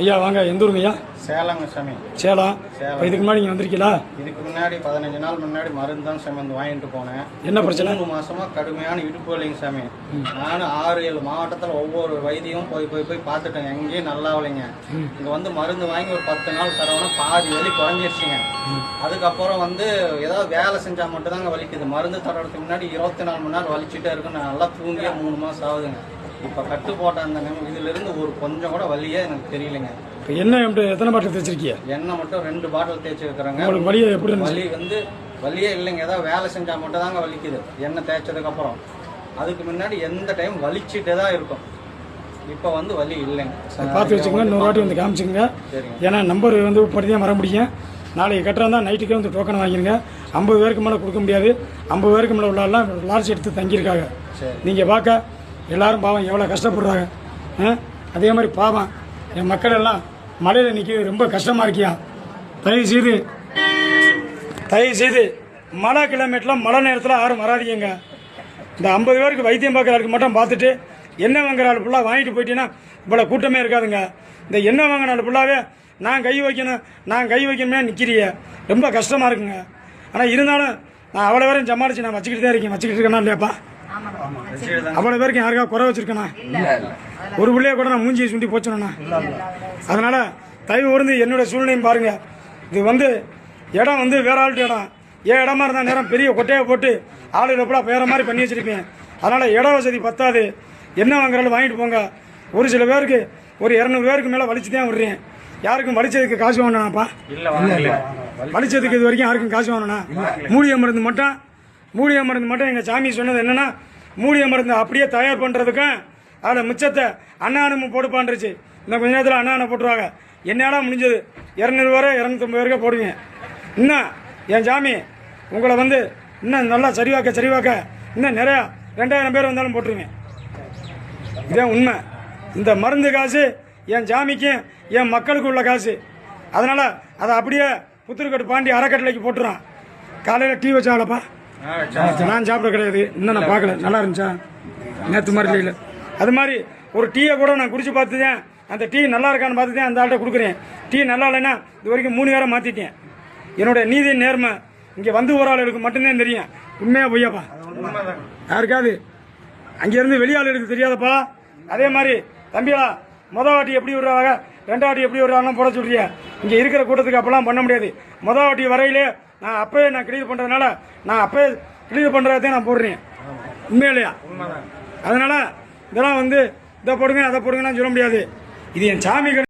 ஐயா வாங்க எந்த ஊருங்க ஐயா? சேலங்க சாமி. சேலம். இப்போ இதுக்கு முன்னாடி நீங்கள் வந்திருக்கீங்களா? இதுக்கு முன்னாடி பதினஞ்சு நாள் முன்னாடி மருந்து தான் சாமி வந்து வாங்கிட்டு போனேன். என்ன பிரச்சனை? மூணு மாசமா கடுமையான இடுப்பு வலிங்க சாமி. நானும் ஆறு ஏழு மாவட்டத்தில் ஒவ்வொரு வைத்தியம் போய் போய் போய் பார்த்துட்டேங்க எங்கேயும் நல்லா இல்லைங்க. இங்க வந்து மருந்து வாங்கி ஒரு பத்து நாள் தரவுனா பாதி வலி குறைஞ்சிருச்சுங்க. அதுக்கப்புறம் வந்து ஏதாவது வேலை செஞ்சா மட்டும்தாங்க வலிக்குது. மருந்து தரதுக்கு முன்னாடி இருபத்தி நாலு மணி நேரம் வலிச்சுட்டே இருக்கு நான் நல்லா தூங்கியே மூணு மாசம் ஆகுதுங்க. இப்போ கட்டு போட்ட அந்த நிமி- இதுல இருந்து ஒரு கொஞ்சம் கூட வலியே எனக்கு தெரியலைங்க. இப்போ என்ன எப்படி எத்தனை பாட்டில் தைச்சிருக்கீங்க எண்ணெய் மட்டும் ரெண்டு பாட்டில் தேய்ச்சி வைக்கிறேங்க. உங்களுக்கு வழியை எப்படி வலி வந்து வலியே இல்லைங்க. ஏதாவது வேலை செஞ்சா மட்டும் தாங்க வலிக்குது. எண்ணெய் தேய்ச்சதுக்கு அப்புறம் அதுக்கு முன்னாடி எந்த டைம் வலிச்சுட்டே தான் இருக்கும். இப்போ வந்து வலி இல்லைங்க. பார்த்து வச்சுக்கோங்க. இன்னொரு வாட்டி வந்து காமிச்சுங்க ஏன்னா நம்பர் வந்து படி தான் வர முடியும். நாளைக்கு கட்டுறதா நைட்டுக்கே வந்து டோக்கன் வாங்கிருங்க. ஐம்பது பேருக்கு மேலே கொடுக்க முடியாது. ஐம்பது பேருக்கு மேலே உள்ளாலாம் லார்ஜ் எடுத்து தங்கியிருக்காங்க. நீங்கள் பார்க்க எல்லாரும் பாவம் எவ்வளோ கஷ்டப்படுறாங்க அதே மாதிரி பாவம். என் மக்கள் எல்லாம் மழையில் நிற்கிறது ரொம்ப கஷ்டமாக இருக்கியா? தயவு செய்து தயவு செய்து மழை கிலோமீட்டரில் மழை நேரத்தில் யாரும் வராதீங்க இந்த ஐம்பது பேருக்கு வைத்தியம் பார்க்குறதுக்கு மட்டும் பார்த்துட்டு எண்ணெய் வாங்குற ஆள் ஃபுல்லாக வாங்கிட்டு போயிட்டீங்கன்னா இவ்வளோ கூட்டமே இருக்காதுங்க. இந்த எண்ணெய் வாங்கின ஆள் ஃபுல்லாகவே நான் கை வைக்கணும் நான் கை வைக்கணுமே நிற்கிறிய ரொம்ப கஷ்டமாக இருக்குங்க. ஆனால் இருந்தாலும் நான் அவ்வளோ வரையும் சமாளித்து நான் வச்சுக்கிட்டு தான் இருக்கேன் வச்சுக்கிட்டு இருக்கேன்னா இல்லையாப்பா? அவ்வளோ பேருக்கு யாருக்கா குறை வச்சிருக்கேனா ஒரு பிள்ளைய கூட நான் மூஞ்சியை சுண்டி போச்சுனா அதனால தயவு கூர்ந்து என்னோட சூழ்நிலையும் பாருங்க. இது வந்து இடம் வந்து வேற ஆள்கிட்ட இடம். ஏன் இடமா இருந்தால் நேரம் பெரிய கொட்டையை போட்டு ஆளுகளை கூட வேற மாதிரி பண்ணி வச்சிருப்பேன். அதனால இட வசதி பத்தாது. என்ன வாங்குறாலும் வாங்கிட்டு போங்க. ஒரு சில பேருக்கு ஒரு இரநூறு பேருக்கு மேலே வலிச்சு தான் விடுறேன். யாருக்கும் வலிச்சதுக்கு காசு வாங்கினாப்பா வலிச்சதுக்கு இது வரைக்கும் யாருக்கும் காசு வாங்கணும் மூலிகை மருந்து மட்டும் மூலிகை மருந்து மட்டும் எங்கள் சாமி சொன்னது என்னன்னா மூலிகை மருந்து அப்படியே தயார் பண்ணுறதுக்கும் அதில் மிச்சத்தை அன்னானமும் போடுப்பான்ருச்சு இந்த கொஞ்ச நேரத்தில் அன்னானம் போட்டுருவாங்க. என்னால் முடிஞ்சது? இரநூறு வரை இரநூத்தம்பது வரைக்கும் போடுவீங்க. இன்னும் என் சாமி உங்களை வந்து இன்னும் நல்லா சரிவாக்க சரிவாக்க இன்னும் நிறையா ரெண்டாயிரம் பேர் வந்தாலும் போட்டுருவீங்க. இதான் உண்மை. இந்த மருந்து காசு என் சாமிக்கும் என் மக்களுக்கு உள்ள காசு. அதனால் அதை அப்படியே புத்தூர்கட்டு பாண்டி அறக்கட்டளைக்கு போட்டுறான். காலையில் டீ வச்சாங்களப்பா? நான் சாப்பிட கிடையாது. இன்னும் நான் பார்க்கல. நல்லா இருந்துச்சா? நேற்று மாதிரி இல்லை. அது மாதிரி ஒரு டீயை கூட நான் குடிச்சு பார்த்துட்டேன். அந்த டீ நல்லா இருக்கான்னு தான் அந்த ஆள்கிட்ட கொடுக்குறேன். டீ நல்லா இல்லைன்னா இது வரைக்கும் மூணு பேரை மாற்றிட்டேன் என்னுடைய நீதி நேர்மை இங்கே வந்து ஒரு ஆளுக்கு மட்டும்தான் தெரியும். உண்மையாக பொய்யாப்பா? யாருக்காவது? அங்கேருந்து வெளியாளுகளுக்கு தெரியாதப்பா? அதே மாதிரி தம்பியா மொத வாட்டி எப்படி விடுறாங்க? ரெண்டாவது எப்படி விடுறாங்கன்னு போட சொல்றியா. இங்கே இருக்கிற கூட்டத்துக்கு அப்போல்லாம் பண்ண முடியாது. மொத வாட்டி வரையிலே நான் அப்பவே நான் கிளியர் பண்ணுறதுனால நான் அப்பவே கிளியர் பண்ணுறதே நான் போடுறேன். உண்மையிலையா? அதனால இதெல்லாம் வந்து இதை போடுங்க அதை போடுங்கன்னு சொல்ல முடியாது. இது என் சாமி